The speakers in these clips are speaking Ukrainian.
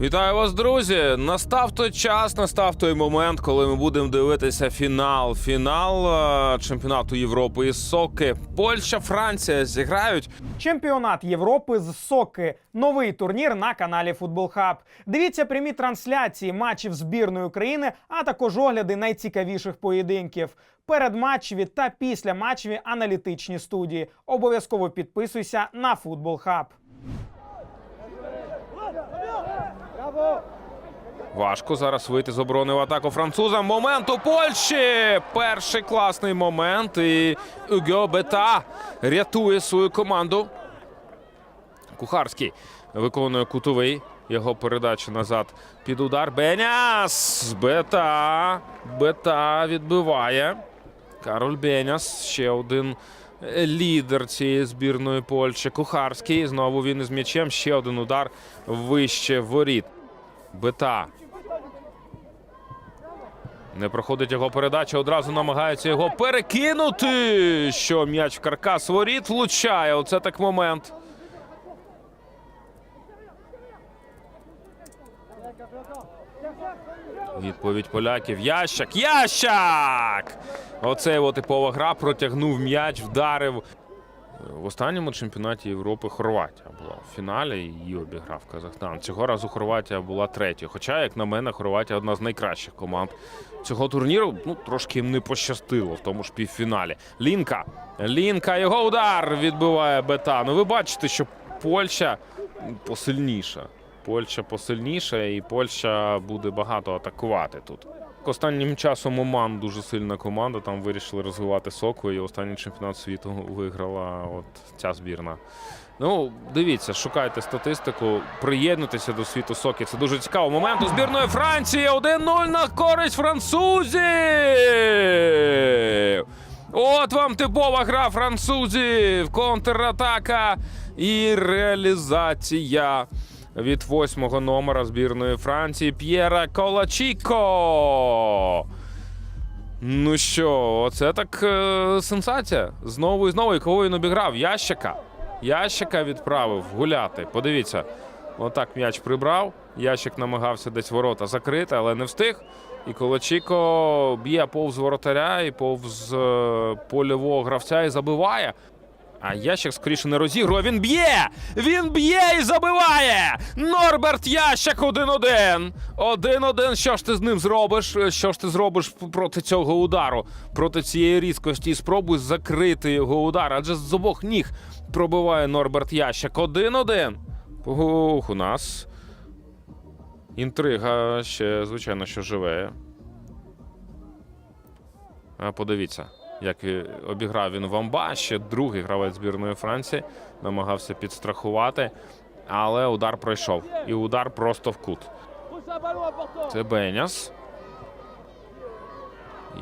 Вітаю вас, друзі! Настав той час, настав той момент, коли ми будемо дивитися фінал. Фінал е, чемпіонату Європи із соки. Польща, Франція зіграють. Чемпіонат Європи з соки. Новий турнір на каналі Футбол Хаб. Дивіться прямі трансляції матчів збірної України, а також огляди найцікавіших поєдинків. Передматчеві та післяматчеві аналітичні студії. Обов'язково підписуйся на Футбол Хаб. Важко зараз вийти з оборони в атаку французам. Момент у Польщі! Перший класний момент. І Уго Бета рятує свою команду. Кухарський виконує кутовий. Його передача назад під удар. Беняс! Бета. Бета відбиває. Кароль Беняс. Ще один лідер цієї збірної Польщі. Кухарський. Знову він із м'ячем. Ще один удар вище воріт. Бета. Не проходить його передача. Одразу намагається його перекинути. Що м'яч в каркас воріт влучає. Оце так момент. Відповідь поляків. Ящак! Ящак! Оце його типова гра. Протягнув м'яч, вдарив. В останньому чемпіонаті Європи Хорватія була в фіналі її обіграв Казахстан. Цього разу Хорватія була третьою. Хоча, як на мене, Хорватія одна з найкращих команд цього турніру. Ну, трошки їм не пощастило в тому ж півфіналі. Лінка. Лінка, його удар відбиває Бета. Ну, ви бачите, що Польща посильніша. Польща посильніша, і Польща буде багато атакувати тут. Останнім часом Оман дуже сильна команда. Там вирішили розвивати соку, і останній чемпіонат світу виграла от ця збірна. Ну, дивіться, шукайте статистику, приєднуйтеся до світу соки. Це дуже цікаво. Момент у збірної Франції 1-0 на користь французів. От вам типова гра французів. Контратака і реалізація від восьмого номера збірної Франції П'єра Колачіко. Ну що, оце так е, сенсація. Знову і знову, і кого він обіграв? Ящика. Ящика відправив гуляти. Подивіться, отак м'яч прибрав. Ящик намагався десь ворота закрити, але не встиг. І Колачіко б'є повз воротаря і повз е, польового гравця і забиває. А Ящик скоріше не розігрує. Він б'є! Він б'є і забиває! Норберт Ящик 1-1. 1-1. Що ж ти з ним зробиш? Що ж ти зробиш проти цього удару? Проти цієї різкості? І спробуй закрити його удар. Адже з обох ніг пробиває Норберт Ящик. 1-1. Ух, у нас інтрига ще, звичайно, що живе. А подивіться, як обіграв він Вамба, ще другий гравець збірної Франції, намагався підстрахувати, але удар пройшов. І удар просто в кут. Це Беняс.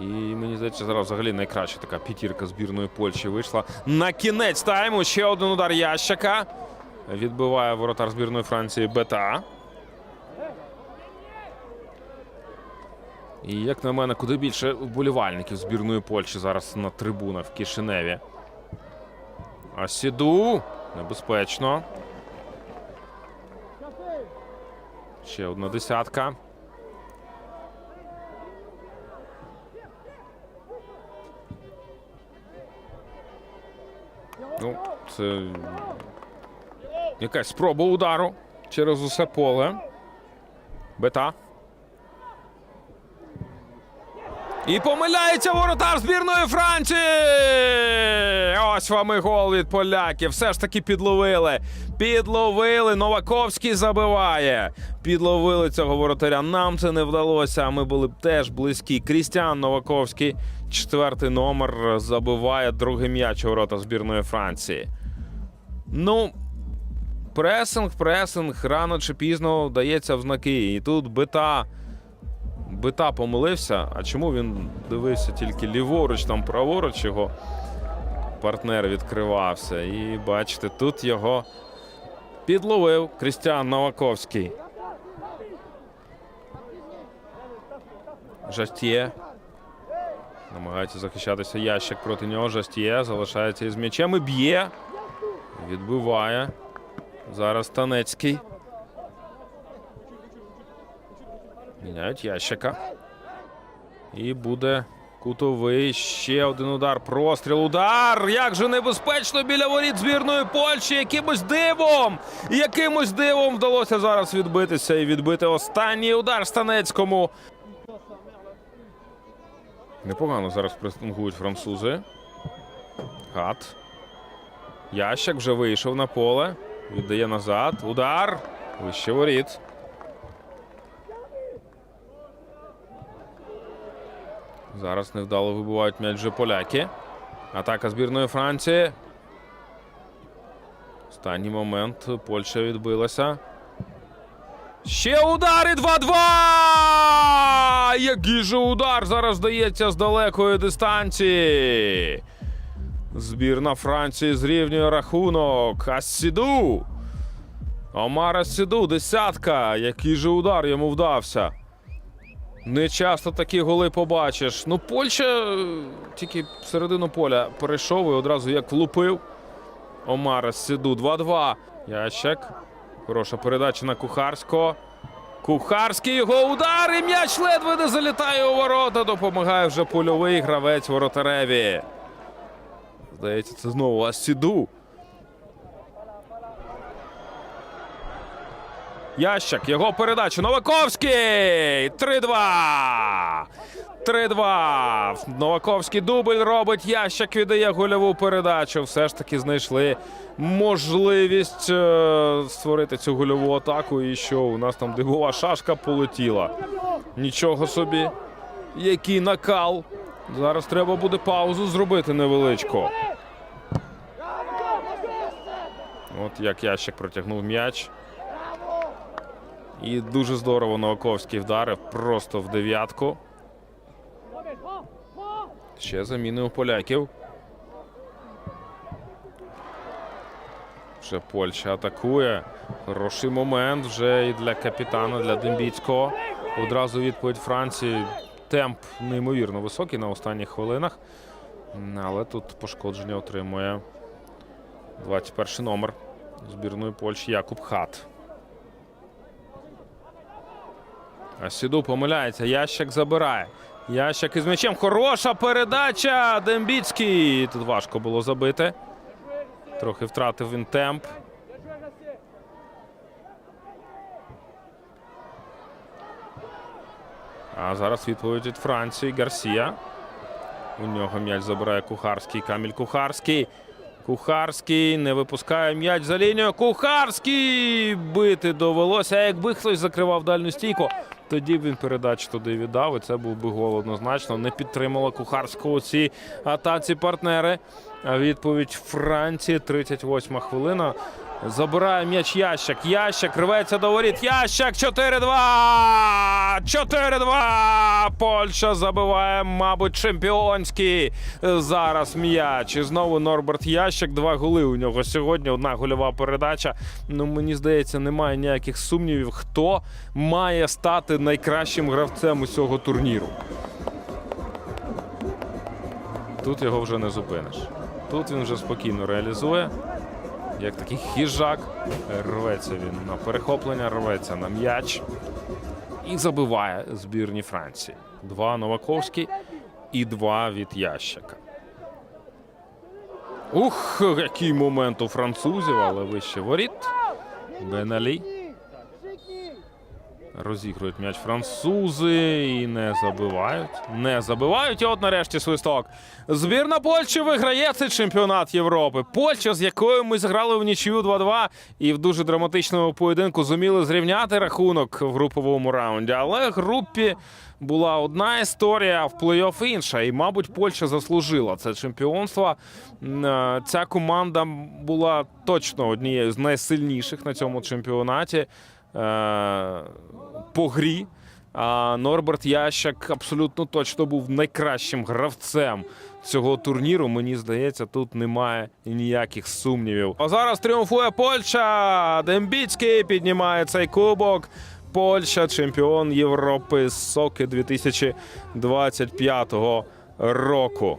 І мені здається, зараз взагалі найкраща така п'ятірка збірної Польщі вийшла. На кінець тайму ще один удар ящика. Відбиває воротар збірної Франції Бета. І як на мене, куди більше вболівальників збірної Польщі зараз на трибунах в Кишиневі. А Сіду небезпечно. Ще одна десятка. Ну, це якась спроба удару через усе поле. Бета. І помиляється воротар збірної Франції. Ось вам і гол від поляків. Все ж таки підловили. Підловили. Новаковський забиває. Підловили цього воротаря. Нам це не вдалося. а Ми були б теж близькі. Крістіан Новаковський, четвертий номер, забиває другий м'яч у ворота збірної Франції. Ну, пресинг, пресинг, рано чи пізно дається в знаки. І тут бита. Бита помилився. А чому він дивився тільки ліворуч, там праворуч його партнер відкривався. І бачите, тут його підловив Крістіан Новаковський. Жастіє. Намагається захищатися ящик проти нього. Жастіє залишається із м'ячем і б'є. Відбиває. Зараз Танецький. Міняють ящика. І буде кутовий. Ще один удар. Простріл. Удар. Як же небезпечно біля воріт збірної Польщі. Якимось дивом. Якимось дивом вдалося зараз відбитися і відбити останній удар Станецькому. Непогано зараз пресингують французи. Гат. Ящик вже вийшов на поле. Віддає назад. Удар. Вище воріт. Зараз невдало вибивають м'яч вже поляки. Атака збірної Франції. Останній момент. Польща відбилася. Ще удари 2-2! Який же удар зараз дається з далекої дистанції. Збірна Франції зрівнює рахунок. Ассіду. Омар Ассіду, десятка. Який же удар йому вдався. Не часто такі голи побачиш. Ну, Польща е, тільки середину поля перейшов і одразу як влупив. Омар Ассіду 2-2. Ящик. Хороша передача на Кухарського. Кухарський його удар і м'яч ледве не залітає у ворота. Допомагає вже польовий гравець воротареві. Здається, це знову Ассіду. Ящик, його передача. Новаковський! 3-2! 3-2. Новаковський дубль робить. Ящик віддає гольову передачу. Все ж таки знайшли можливість е, створити цю гольову атаку. І що у нас там дивова шашка полетіла. Нічого собі. Який накал. Зараз треба буде паузу зробити невеличку. От як ящик протягнув м'яч. І дуже здорово Новаковський вдарив просто в дев'ятку. Ще заміни у поляків. Вже Польща атакує. Хороший момент вже і для капітана, для Дембіцького. Одразу відповідь Франції. Темп неймовірно високий на останніх хвилинах. Але тут пошкодження отримує 21 номер збірної Польщі Якуб Хат. А Сіду помиляється. Ящик забирає. Ящик із м'ячем. Хороша передача. Дембіцький. Тут важко було забити. Трохи втратив він темп. А зараз відповідь від Франції. Гарсія. У нього м'яч забирає Кухарський. Каміль Кухарський. Кухарський не випускає м'яч за лінію. Кухарський бити довелося. А якби хтось закривав дальню стійку, тоді б він передач туди віддав. І це був би гол однозначно. Не підтримала Кухарського ці атаці партнери. А відповідь Франції 38 хвилина. Забирає м'яч Ящик. Ящик рветься до воріт. Ящик 4-2! 4-2! Польща забиває, мабуть, чемпіонський зараз м'яч. І знову Норберт Ящик. Два голи у нього сьогодні. Одна гольова передача. Ну, мені здається, немає ніяких сумнівів, хто має стати найкращим гравцем усього турніру. Тут його вже не зупиниш. Тут він вже спокійно реалізує. Як такий хіжак. Рветься він на перехоплення, рветься на м'яч. І забиває збірні Франції. Два Новаковські і два від Ящика. Ух, який момент у французів, але вище воріт. Беналі. Розігрують м'яч французи і не забивають. Не забивають. І от нарешті свисток. Збірна Польщі виграє цей чемпіонат Європи. Польща, з якою ми зіграли в нічию 2-2 і в дуже драматичному поєдинку зуміли зрівняти рахунок в груповому раунді. Але в групі була одна історія, а в плей-офф інша. І, мабуть, Польща заслужила це чемпіонство. Е, Ця команда була точно однією з найсильніших на цьому чемпіонаті по грі. А Норберт Ящак абсолютно точно був найкращим гравцем цього турніру. Мені здається, тут немає ніяких сумнівів. А зараз тріумфує Польща. Дембіцький піднімає цей кубок. Польща, чемпіон Європи з соки 2025 року.